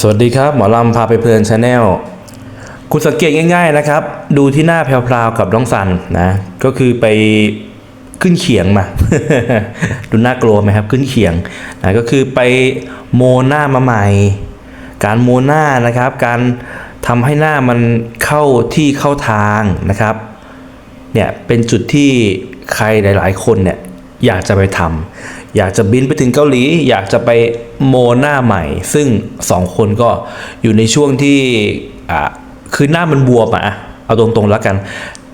สวัสดีครับ หมอลำพาไปเพลินชาแนลคุณสังเกตง่ายๆนะครับ ดูที่หน้าแพรวๆกับน้องสันนะ ก็คือไปขึ้นเขียงมา ดูน่ากลัวไหมครับ ขึ้นเขียงนะก็คือไปโมหน้ามาใหม่ การโมหน้านะครับ การทำให้หน้ามันเข้าที่เข้าทางนะครับเนี่ยเป็นจุดที่ใครหลาย ๆ คนเนี่ยอยากจะไปทำ อยากจะบินไปถึงเกาหลี อยากจะไปโมหน้าใหม่ ซึ่งสองคนก็อยู่ในช่วงที่คือหน้ามันบวมอะเอาตรงๆแล้วกัน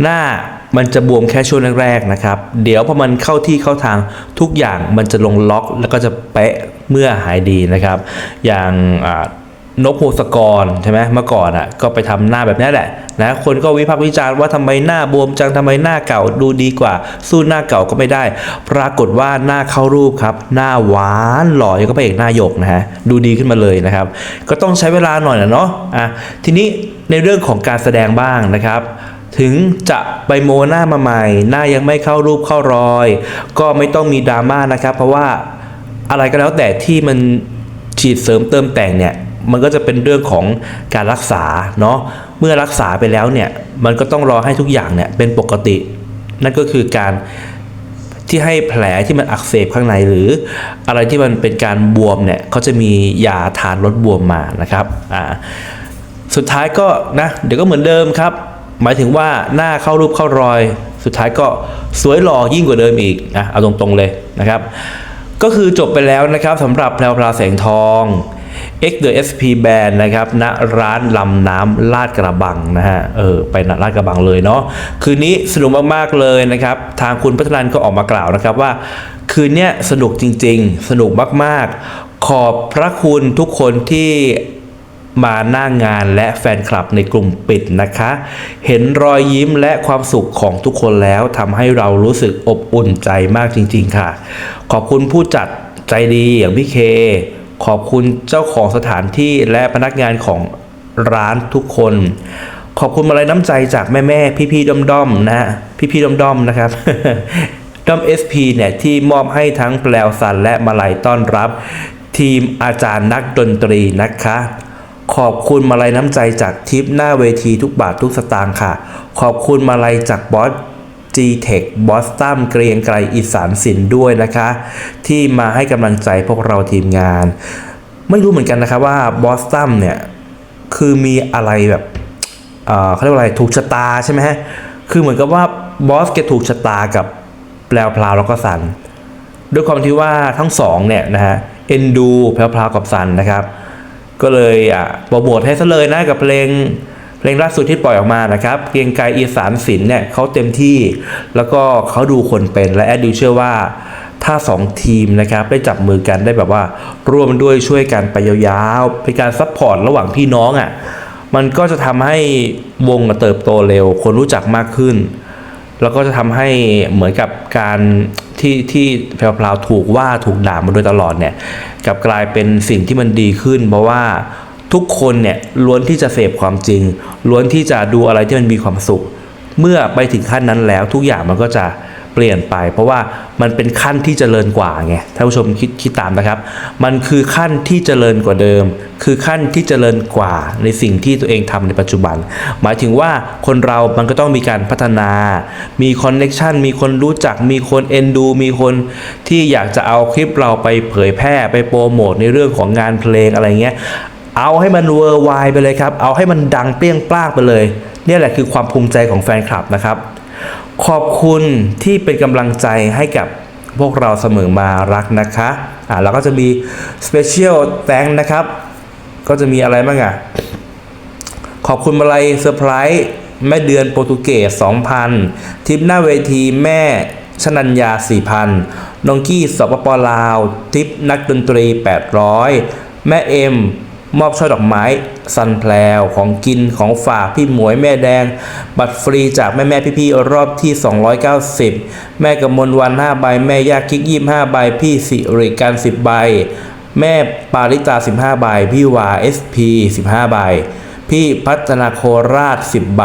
หน้ามันจะบวมแค่ช่วงแรกๆนะครับ เดี๋ยวพอมันเข้าที่เข้าทางทุกอย่างมันจะลงล็อกแล้วก็จะเป๊ะเมื่อหายดีนะครับ อย่างา นกโพสกรใช่ไหมเมื่อก่อนอะก็ไปทำหน้าแบบนี้แหละนะคนก็วิพากษ์วิจารณ์ว่าทำไมหน้าบวมจังทำไมหน้าเก่าดูดีกว่า สู้หน้าเก่าก็ไม่ได้ ปรากฏว่าหน้าเข้ารูปครับ หน้าหวานหล่อยังก็ไปเอกหน้าหยกนะฮะดูดีขึ้นมาเลยนะครับ ก็ต้องใช้เวลาหน่อยนะเนาะอะทีนี้ในเรื่องของการแสดงบ้างนะครับถึงจะไปโมหน้ามาใหม่ หน้ายังไม่เข้ารูปเข้ารอย ก็ไม่ต้องมีดราม่านะครับ เพราะว่าอะไรก็แล้วแต่ที่มันฉีดเสริมเติมแต่งเนี่ย มันก็จะเป็นเรื่องของการรักษาเนาะเมื่อรักษาไปแล้วเนี่ยมันก็ต้องรอให้ทุกอย่างเนี่ยเป็นปกติ นั่นก็คือการที่ให้แผลที่มันอักเสบข้างในหรือ อะไรที่มันเป็นการบวมเนี่ยเขาจะมียาทานลดบวมมานะครับอ่าสุดท้ายก็นะเดี๋ยวก็เหมือนเดิมครับ หมายถึงว่าหน้าเข้ารูปเข้ารอย สุดท้ายก็สวยหล่อยิ่งกว่าเดิมอีกนะเอาตรงๆเลยนะครับ ก็คือจบไปแล้วนะครับสำหรับแพรวพราแสงทอง X The SP Band นะครับณร้านลำน้ำลาดกระบังนะฮะเออไปณลาดกระบังเลยเนาะคืนนี้สนุกมากๆเลยนะครับ ทางคุณพัฒนันก็ออกมากล่าวนะครับว่า คืนเนี้ยสนุกจริง ๆ สนุกมากๆ ขอบพระคุณทุกคนที่มาหน้างงานและแฟนคลับในกลุ่มปิดนะคะ เห็นรอยยิ้มและความสุขของทุกคนแล้วทำให้เรารู้สึกอบอุ่นใจมากจริง ๆ ค่ะ ขอบคุณผู้จัดใจดีอย่างพี่เค ขอบคุณเจ้าของสถานที่และพนักงานของร้านทุกคน ขอบคุณมาลัยน้ำใจจากแม่แม่พี่พี่ด้อมด้อมนะฮะพี่พี่ด้อมด้อมนะครับด้อม SP เนี่ยที่มอบให้ทั้งแปลวสันและมาลัยต้อนรับ ทีมอาจารย์นักดนตรีนะคะ ขอบคุณมาลัยน้ำใจจากทิปหน้าเวทีทุกบาททุกสตางค์ค่ะ ขอบคุณมาลัยจากบอส G-Tech บอสตัมเกรียงไกรอีสานสินด้วยนะคะ ที่มาให้กำลังใจพวกเราทีมงาน ไม่รู้เหมือนกันนะครับว่าบอสตัมเนี่ย คือมีอะไรแบบเขาเรียกว่าอะไรถูกชะตาใช่ไหมฮะ คือเหมือนกับว่าบอสแกถูกชะตากับแปลวพลาวแล้วก็สัน ด้วยความที่ว่าทั้งสองเนี่ยนะฮะเอ็นดูแพรวพราวกับซันนะครับ ก็เลยอะโปรโมทให้ซะเลยนะกับเพลง เพลงล่าสุดที่ปล่อยออกมานะครับ เกรียงไกรอีสานศิลป์เนี่ยเขาเต็มที่ แล้วก็เขาดูคนเป็นและแอดดิวเชื่อว่าถ้าสองทีมนะครับได้จับมือกันได้แบบว่า ร่วมด้วยช่วยกันไปยาวๆเป็นการซัพพอร์ตระหว่างพี่น้องอะมันก็จะทำให้วงเติบโตเร็ว คนรู้จักมากขึ้น แล้วก็จะทำให้เหมือนกับการที่ที่แพรวพราวถูกว่าถูกด่ามาโดยตลอดเนี่ยกลับกลายเป็นสิ่งที่มันดีขึ้น เพราะว่า ทุกคนเนี่ยล้วนที่จะเสพความจริง ล้วนที่จะดูอะไรที่มันมีความสุข เมื่อไปถึงขั้นนั้นแล้วทุกอย่างมันก็จะเปลี่ยนไป เพราะว่ามันเป็นขั้นที่เจริญกว่าไงท่านผู้ชมคิดคิดตามนะครับ มันคือขั้นที่เจริญกว่าเดิม คือขั้นที่เจริญกว่าในสิ่งที่ตัวเองทำในปัจจุบัน หมายถึงว่าคนเรามันก็ต้องมีการพัฒนา มีคอนเน็ชันมีคนรู้จัก มีคนเอ็นดู มีคนที่อยากจะเอาคลิปเราไปเผยแพร่ไปโปรโมทในเรื่องของงานเพลงอะไรเงี้ย เอาให้มันเวอร์ไวไปเลยครับ เอาให้มันดังเปรี้ยงปร้างไปเลย เนี่ยแหละคือความภูมิใจของแฟนคลับนะครับ ขอบคุณที่เป็นกำลังใจให้กับพวกเราเสมอมารักนะคะอ่าแล้วก็จะมี Special Thank นะครับ ก็จะมีอะไรบ้างอะ ขอบคุณมาลัยเซอร์ไพรส์แม่เดือนโปรตุเกส2,000ทิปหน้าเวทีแม่ชนัญญา 4,000นองกี้สปปลาว ทิปนักดนตรี 800 แม่เอ็ม มอบช่อดอกไม้ซันแพลวของกินของฝากพี่หมวยแม่แดง บัตรฟรีจากแม่แม่พี่ๆรอบที่ 290 แม่กำมลวัน 5 ใบ แม่ยาคิก 25 ใบ พี่สิริการ 10 ใบ แม่ปาริตา 15 ใบ พี่วา SP 15 ใบ พี่พัฒนาโคราช 10 ใบ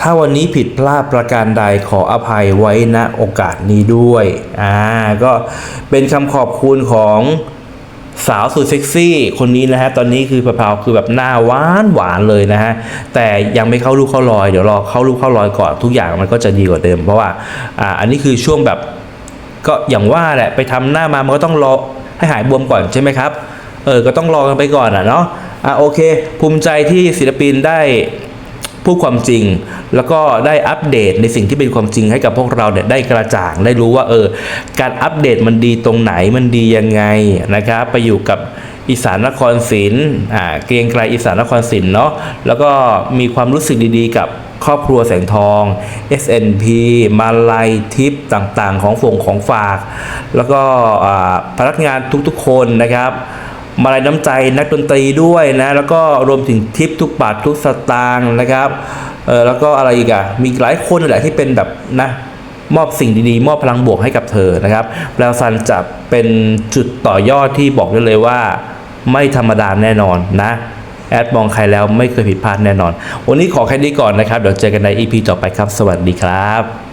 ถ้าวันนี้ผิดพลาดประการใดขออภัยไว้ณโอกาสนี้ด้วย อ่า ก็เป็นคำขอบคุณของ สาวสุดเซ็กซี่คนนี้นะฮะตอนนี้คือพราวคือแบบหน้าหวานหวานเลยนะฮะแต่ยังไม่เข้ารูปเข้ารอยเดี๋ยวรอเข้ารูปเข้ารอยก่อนทุกอย่างมันก็จะดีกว่าเดิม เพราะว่าอ่าอันนี้คือช่วงแบบก็อย่างว่าแหละไปทำหน้ามามันก็ต้องรอให้หายบวมก่อนใช่ไหมครับเออก็ต้องรอกันไปก่อนอะเนาะอะโอเค ภูมิใจที่ศิลปินได้ พูดความจริง แล้วก็ได้อัปเดตในสิ่งที่เป็นความจริงให้กับพวกเราเนี่ยได้กระจ่างได้รู้ว่าเออการอัปเดตมันดีตรงไหนมันดียังไงนะครับไปอยู่กับอีสานนครศรีอ่าเกรียงไกรอีสานนครศรีเนาะแล้วก็มีความรู้สึกดีๆ กับครอบครัวแสงทอง SNP มาลัยทิปต่างๆ ของฝงของฝาก แล้วก็พนักงานทุกๆคนนะครับ มาลัยน้ำใจนักดนตรีด้วยนะ แล้วก็รวมถึงทิปทุกบาททุกสตางค์นะครับเออแล้วก็อะไรอีกอะมีหลายคนนั่นแหละที่เป็นแบบนะมอบสิ่งดีๆ มอบพลังบวกให้กับเธอนะครับแล้วซันจะเป็นจุดต่อยอดที่บอกได้เลยว่า ไม่ธรรมดาแน่นอนนะแอดมองใครแล้วไม่เคยผิดพลาดแน่นอน วันนี้ขอแค่นี้ก่อนนะครับ เดี๋ยวเจอกันใน EP ต่อไปครับ สวัสดีครับ